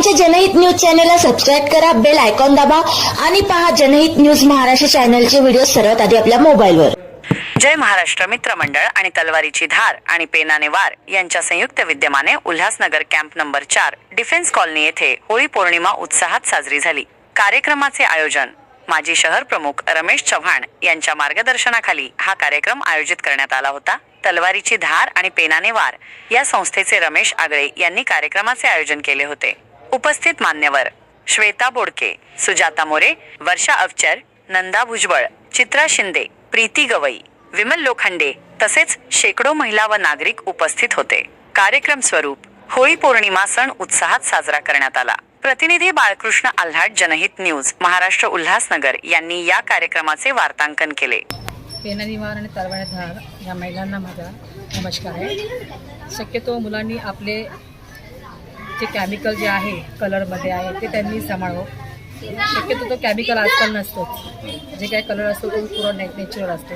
आमच्या जनहित न्यूज चॅनलला सबस्क्राईब करा बेल आयकॉन दाबा आणि पहा जनहित न्यूज महाराष्ट्र चॅनलचे व्हिडिओ सर्वात आधी आपल्या मोबाईलवर. जय महाराष्ट्र मित्र मंडळ आणि तलवारीची धार आणि पेनाने वार यांच्या संयुक्त विद्यमाने उल्हासनगर कॅम्प नंबर चार डिफेन्स कॉलनी येथे होळी पौर्णिमा उत्साहात साजरी झाली. कार्यक्रमाचे आयोजन माजी शहर प्रमुख रमेश चव्हाण यांच्या मार्गदर्शनाखाली हा कार्यक्रम आयोजित करण्यात आला होता. तलवारीची धार आणि पेनाने वार या संस्थेचे रमेश आगळे यांनी कार्यक्रमाचे आयोजन केले होते. उपस्थित मान्यवर श्वेता बोडके सुजाता मोरे वर्षा अवचर नंदा भुजबळ चित्रा शिंदे प्रीती गवई विमल लोखंडे तसेच शेकडो महिला व नागरिक उपस्थित होते. कार्यक्रम स्वरूप होळी पौर्णिमा सण उत्साहात साजरा करण्यात आला. प्रतिनिधी बाळकृष्ण आल्हाट जनहित न्यूज महाराष्ट्र उल्हासनगर यांनी या कार्यक्रमाचे वार्तांकन केले. पेननिवार आणि तरवाळधार या महिलांना माझा नमस्कार आहे. शक्यतो मुलांनी आपले जे केमिकल जे आहे कलरमध्ये आहे ते त्यांनी सांभाळावं. शक्यतो तो केमिकल आजकाल नसतोच. जे काय कलर असतो तो पूर्ण नॅ नॅचरल असतो.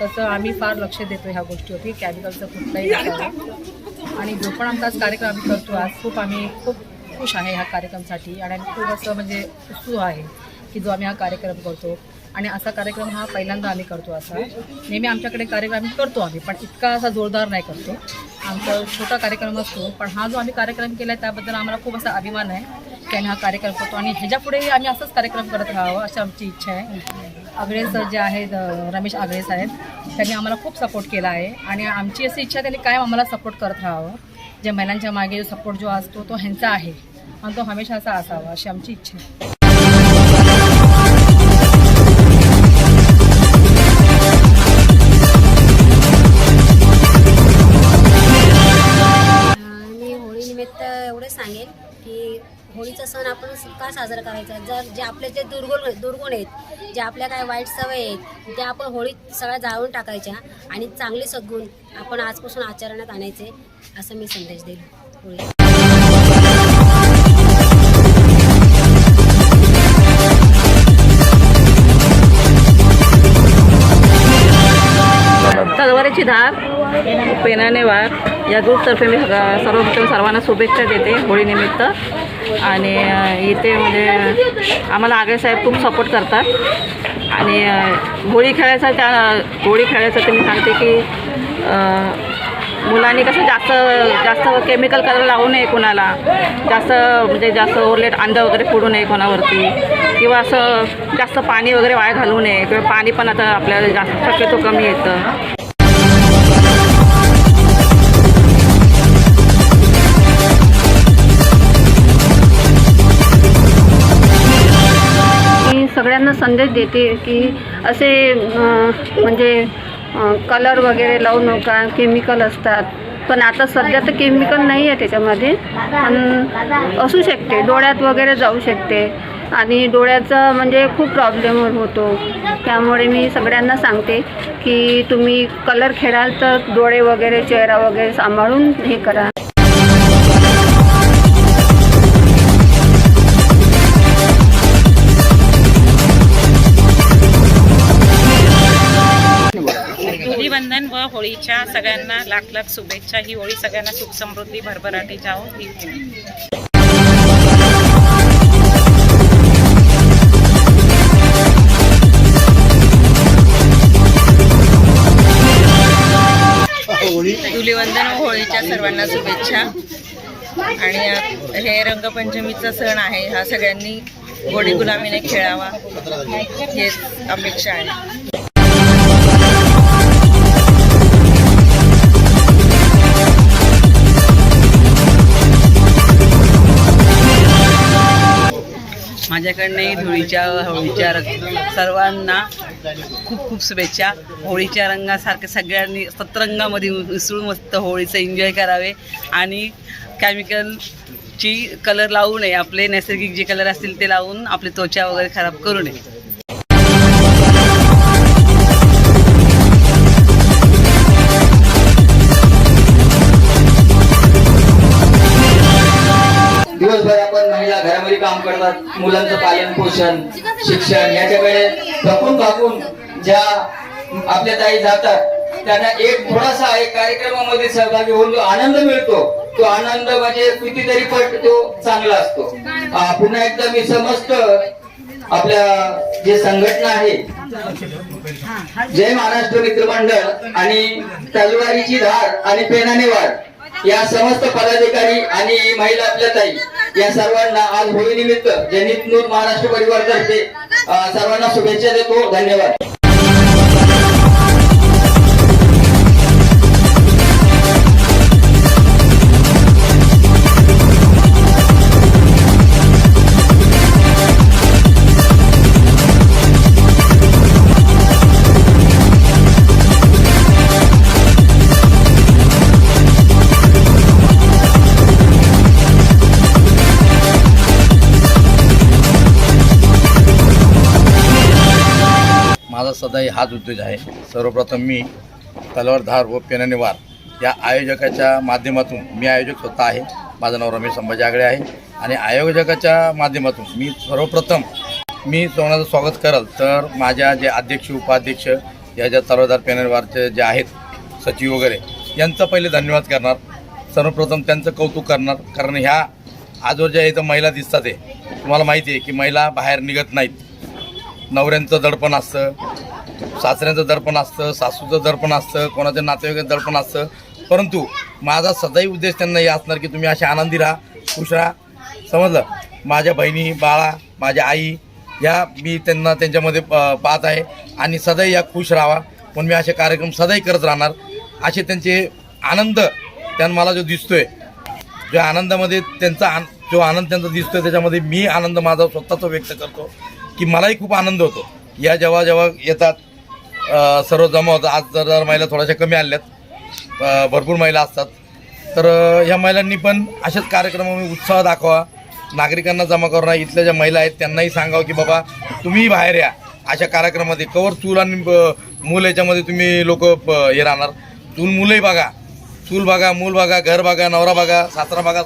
तसं आम्ही फार लक्ष देतो ह्या गोष्टीवरती. केमिकलचं कुठलाही आणि जो पण आमचा आज कार्यक्रम आम्ही करतो आज खूप आम्ही खूप खुश आहे ह्या कार्यक्रमासाठी. आणि आम्ही खूप असं म्हणजे उत्सुक आहे की जो आम्ही हा कार्यक्रम करतो. आणि असा कार्यक्रम हा पहिल्यांदा आम्ही करतो असा. नेहमी आमच्याकडे कार्यक्रम आम्ही करतो आम्ही पण इतका असा जोरदार नाही करतो. आमचा छोटा कार्यक्रम असतो पण हा जो आम्ही कार्यक्रम केला आहे त्याबद्दल आम्हाला खूप असा अभिमान आहे की आम्ही हा कार्यक्रम करतो आणि ह्याच्यापुढेही आम्ही असंच कार्यक्रम करत राहावं अशी आमची इच्छा आहे. आगळे सर जे आहेत रमेश आगळे साहेब त्यांनी आम्हाला खूप सपोर्ट केला आहे आणि आमची अशी इच्छा त्यांनी कायम आम्हाला सपोर्ट करत राहावं. जे महिलांच्या मागे जो सपोर्ट जो असतो तो ह्यांचा आहे आणि तो हमेशा असा असावा अशी आमची इच्छा आहे. होळीचा सण आपण का साजरा करायचा? जर जे आपले जे दुर्गुण दुर्गुण आहेत जे आपल्या काय वाईट सवय आहेत ते आपण होळीत सगळ्या जाळून टाकायच्या आणि चांगले सद्गुण आपण आजपासून आचरणात आणायचे असं मी संदेश देईल होळी. तलवारीची धार पेनाने वार या ग्रुपतर्फे मी सर्वप्रथम सर्वांना शुभेच्छा देते होळीनिमित्त आणि इथे म्हणजे आम्हाला आगळे साहेब खूप सपोर्ट करतात. आणि होळी खेळायचा त्या होळी खेळायसाठी मी सांगते की मुलांनी कसं जास्त जास्त केमिकल कलर लावू नये कोणाला. जास्त म्हणजे जास्त ओरलेट अंड वगैरे फोडू नये कोणावरती. किंवा असं जास्त पाणी वगैरे वाया घालू नये. किंवा पाणी पण आता आपल्याला जास्त शक्यतो कमी येतं. सगळ्यांना संदेश देते की असे म्हणजे कलर वगैरे लावू नका केमिकल असतात. पण आता सध्या तर केमिकल नाही आहे त्याच्यामध्ये. पण असू शकते. डोळ्यात वगैरे जाऊ शकते. आणि डोळ्याचा म्हणजे खूप प्रॉब्लेम होतो. त्यामुळे मी सगळ्यांना सांगते की तुम्ही कलर खेळाल तर डोळे वगैरे चेहरा वगैरे सांभाळून हे करा. व होळीच्या सगळ्यांना लाख लाख शुभेच्छा. ही होळी सगळ्यांना सुख समृद्धी भरभराटी जाओ ही धुलीवंदन होळीच्या सर्वांना शुभेच्छा. आणि हे रंगपंचमीचा सण आहे. हा सगळ्यांनी गोडी गुलामीने खेळावा. हेच अपेक्षा आहे. माझ्याकडनंही धुळीच्या होळीच्या रंग सर्वांना खूप खूप शुभेच्छा. होळीच्या रंगासारख्या सगळ्यांनी सतरंगामध्ये मिसळून मस्त होळीचं एन्जॉय करावे. आणि केमिकलची कलर लावू नये. आपले नैसर्गिक जे कलर असतील ते लावून आपली त्वचा वगैरे खराब करू नये. दिवसभर आपण काम करतात मुलांचं पालन पोषण शिक्षण याच्याकडे थकून भागून ज्या आपल्या ताई जातात त्यांना एक थोडासा एक कार्यक्रमामध्ये सहभागी होऊन जो आनंद मिळतो तो आनंद म्हणजे कितीतरी पट तो चांगला असतो. पुन्हा एकदा मी समस्त आपल्या जे संघटना आहे जय महाराष्ट्र मित्रमंडळ आणि तलवारीची धार आणि पेनाने वाढ या समस्त पदाधिकारी आणि महिला आपल्या ताई या सर्वांना आज होळी निमित्त जनित महाराष्ट्र परिवार तर्फे सर्वांना शुभेच्छा देतो. धन्यवाद. माझा हाच उद्देश आहे. सर्वप्रथम मी तलवारधार व पेनाने वार या आयोजकाच्या माध्यमातून मी आयोजक स्वतः आहे. माझं नाव रमेश संभाजी आगळे आहे. आणि आयोजकाच्या माध्यमातून मी सर्वप्रथम मी कोणाचं स्वागत करल. तर माझ्या जे अध्यक्ष उपाध्यक्ष या ज्या तलवारधार पेननिवारचे जे आहेत सचिव वगैरे यांचा पहिले धन्यवाद करणार. सर्वप्रथम त्यांचं कौतुक करणार. कारण ह्या आजवर ज्या इथं महिला दिसतात आहे तुम्हाला माहिती आहे की महिला बाहेर निघत नाहीत. नवऱ्यांचं दडपण असतं. सासऱ्यांचं दर्पण असतं सासूचं दर्पण असतं कोणाच्या नातेवाईकाचं दर्पण असतं. परंतु माझा सदैव उद्देश त्यांना हे असणार की तुम्ही असे आनंदी राहा खुश राहा. समजलं? माझ्या बहिणी बाळा माझ्या आई या मी त्यांना त्यांच्यामध्ये प- पाहत आहे. आणि सदैव या खुश राहा म्हणून मी असे कार्यक्रम सदैव करत राहणार. असे त्यांचे आनंद त्यांना मला जो दिसतोय जो आनंदामध्ये त्यांचा आन जो आनंद त्यांचा दिसतोय त्याच्यामध्ये मी आनंद माझा स्वतःचा व्यक्त करतो की मलाही खूप आनंद होतो. या जेव्हा जेव्हा येतात सर्व जमा होतात. आज जर जर महिला थोड्याशा कमी आल्यात भरपूर महिला असतात तर ह्या महिलांनी पण असेच कार्यक्रमामध्ये उत्साह दाखवा. नागरिकांना जमा करणं इथल्या ज्या महिला आहेत त्यांनाही सांगावं की बाबा तुम्ही बाहेर या. अशा कार्यक्रमामध्ये कवर चूल आणि मूल याच्यामध्ये तुम्ही लोक हे राहणार. चूल मुलंही बघा. चूल बघा मूल बघा घर बघा नवरा बघा सासरा बघा.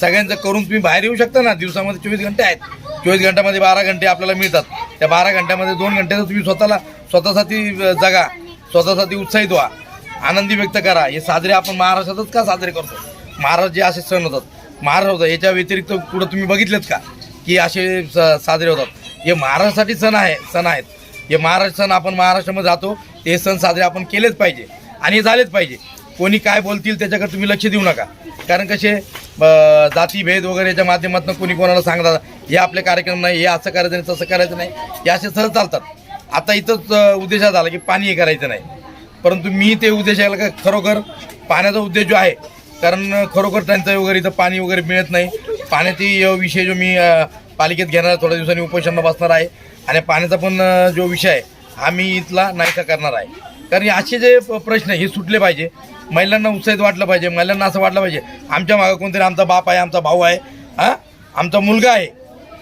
सगळ्यांचं करून तुम्ही बाहेर येऊ शकता ना. दिवसामध्ये चोवीस घंटे आहेत. चोवीस घंट्यामध्ये बारा घंटे आपल्याला मिळतात. त्या बारा घंट्यामध्ये दोन घंट्याचं तुम्ही स्वतःला स्वतःसाठी जगा स्वतःसाठी उत्साहित व्हा. आनंदी व्यक्त करा. हे साजरे आपण महाराष्ट्रातच का साजरे करतो? महाराष्ट्र जे असे सण होतात महाराष्ट्र होतात याच्या व्यतिरिक्त पुढं तुम्ही बघितलेत का की असे स- साजरे होतात? हे महाराष्ट्रासाठी सण आहे सण आहेत. हे महाराष्ट्र सण आपण महाराष्ट्रामध्ये जातो ते सण साजरे आपण केलेच पाहिजे आणि हे झालेच पाहिजे. कोणी काय बोलतील त्याच्याकडे तुम्ही लक्ष देऊ नका. कारण कसे ब- जातीभेद वगैरे याच्या माध्यमातून कोणी कोणाला सांगतात हे आपले कार्यक्रम नाही हे असं करायचं नाही तसं करायचं नाही. हे असे सहज चालतात. आता इथंच उद्देश उद्देशात की पाणी हे करायचं नाही. परंतु मी ते उद्देशाला का खरोखर पाण्याचा उद्देश जो आहे कारण खरोखर त्यांचं वगैरे इथं पाणी वगैरे मिळत नाही. पाण्याची विषय जो मी पालिकेत घेणार थोड्या दिवसांनी उपोषणाला बसणार आहे. आणि पाण्याचा पण जो विषय आहे हा मी इथला नाहीसा करणार आहे. कारण असे जे प- प्रश्न हे सुटले पाहिजे. महिलांना उत्साहित वाटलं पाहिजे महिलांना असं वाटलं पाहिजे आमच्या मागं कोणतरी आमचा बाप आहे आमचा भाऊ आहे हां? आमचा मुलगा आहे.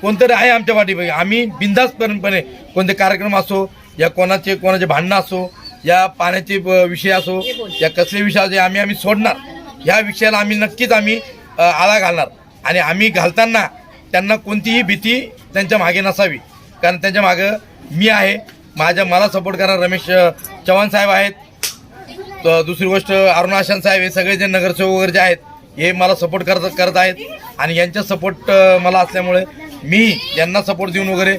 कोणतरी आहे आमच्या पाठीमागे. आम्ही बिंदास्तपणे कोणते कार्यक्रम असो या कोणाचे कोणाचे भांडणं असो या पाण्याचे ब- विषय असो या कसले विषय असो आम्ही आम्ही सोडणार. ह्या विषयाला आम्ही नक्कीच आम्ही आळा घालणार. आणि आम्ही घालताना त्यांना कोणतीही भीती त्यांच्या मागे नसावी. कारण त्यांच्या मागं मी आहे. माझ्या मला सपोर्ट करणार रमेश चव्हाण साहेब आहेत. दुसरी गोष्ट अरुणाशन साहेब हे सगळे जे नगरसेवक वगैरे जे आहेत हे मला सपोर्ट करत करत आहेत. आणि यांचा सपोर्ट मला असल्यामुळे मी यांना सपोर्ट देऊन वगैरे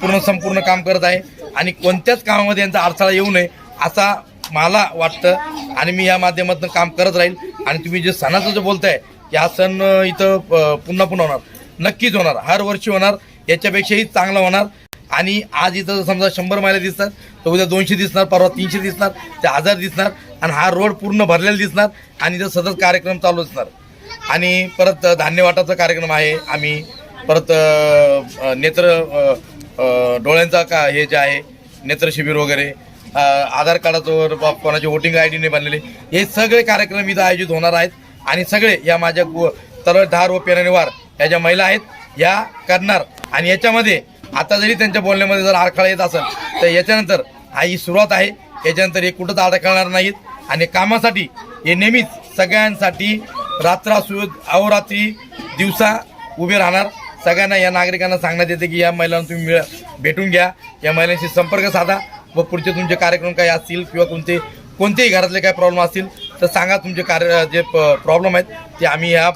पूर्ण संपूर्ण काम करत आहे. आणि कोणत्याच कामामध्ये यांचा अडथळा येऊ नये असा मला वाटतं. आणि मी या माध्यमातून काम करत राहील. आणि तुम्ही जे सणाचं जे बोलताय की हा सण इथं पुन्हा पुन्हा होणार. नक्कीच होणार. हर वर्षी होणार. याच्यापेक्षाही चांगला होणार. आणि आज इथं समजा शंभर महिला दिसतात तर उद्या दोनशे दिसणार परवा तीनशे दिसणार ते हजार दिसणार. आणि हा रोड पूर्ण भरलेला दिसणार. आणि इथं सतत कार्यक्रम चालू असणार. आणि परत धान्य वाटाचा कार्यक्रम आहे आम्ही. परत नेत्र डोळ्यांचा का हे जे आहे नेत्र शिबिर वगैरे आधार कार्डाचं कोणाची कोणाचे वोटिंग आय डीने बनलेले हे सगळे कार्यक्रम इथं आयोजित होणार आहेत. आणि सगळे या माझ्या तरळ धार व पेरणीवार या ज्या महिला आहेत या करणार. आणि याच्यामध्ये आता जरी त्यांच्या बोलण्यामध्ये जर अडखळा येत असेल तर याच्यानंतर हा ही सुरुवात आहे. याच्यानंतर हे कुठंच अडखळणार नाहीत. आणि कामासाठी हे नेहमीच सगळ्यांसाठी रात्रासू अहोरात्री दिवसा उभे राहणार. सगळ्यांना या नागरिकांना सांगण्यात येते की या महिलांना तुम्ही मिळ भेटून घ्या. या महिलांशी संपर्क साधा व पुढचे तुमचे कार्यक्रम काही असतील किंवा कोणते कोणतेही घरातले काय प्रॉब्लेम असतील तर सांगा तुमचे कार्य जे प्रॉब्लेम आहेत ते आम्ही ह्या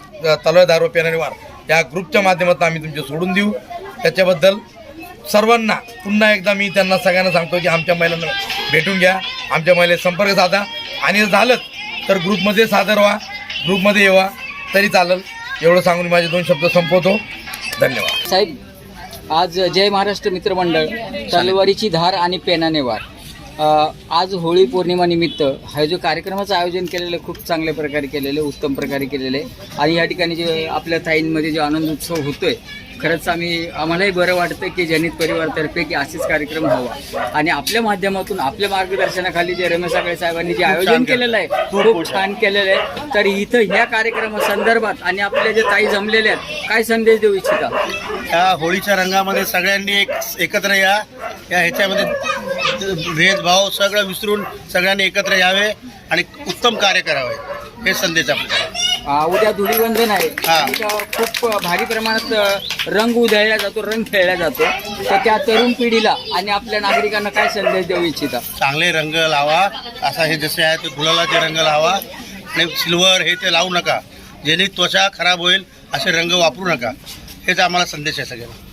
तलवार दारू वार या ग्रुपच्या माध्यमातून आम्ही तुमचे सोडून देऊ. त्याच्याबद्दल सर्वांना पुन्हा एकदा मी त्यांना सगळ्यांना सांगतो की आमच्या महिलांना भेटून घ्या. आमच्या महिला संपर्क साधा. आणि जर झालंच तर ग्रुपमध्ये सादर व्हा. ग्रुपमध्ये येवा. तरी चालेल. एवढं सांगून माझे दोन शब्द संपवतो. धन्यवाद. साहेब आज जय महाराष्ट्र मित्रमंडळ तलवारीची धार आणि पेनाने वार. आज होळी पौर्णिमा निमित्त हा जो कार्यक्रमाचं आयोजन केलेलं आहे, खूप चांगल्या प्रकारे केलेलं आहे उत्तम प्रकारे केलेलं आहे. आणि या ठिकाणी जे आपल्या ताईंमध्ये जो आनंद उत्सव होतोय खरंच आम्ही आम्हालाही बरं वाटतं की जनित परिवारतर्फे की असेच कार्यक्रम व्हावा. आणि आपल्या माध्यमातून आपल्या मार्गदर्शनाखाली जे रमेश आगळे साहेबांनी जे आयोजन केलेलं आहे खूप छान केलेलं आहे. तर इथं ह्या कार्यक्रमासंदर्भात आणि आपल्या जे ताई जमलेल्या आहेत काय संदेश देऊ इच्छिता? या होळीच्या रंगामध्ये सगळ्यांनी एक एकत्र या. या ह्याच्यामध्ये भेदभाव सगळं विसरून सगळ्यांनी एकत्र यावे आणि उत्तम कार्य करावे. हे संदेश आपल्याला आ, उद्या धुळीवंदन आहे हा. खूप भारी प्रमाणात अ, रंग उधळला जातो रंग खेळला जातो. तर त्या तरुण पिढीला आणि आपल्या नागरिकांना काय संदेश देऊ इच्छिता? चांगले रंग लावा. असा हे जसे आहे ते गुलालाचे रंग लावा. आणि सिल्वर हे ते लावू नका. जेणे त्वचा खराब होईल असे रंग वापरू नका. हेच आम्हाला संदेश आहे सगळ्यांना.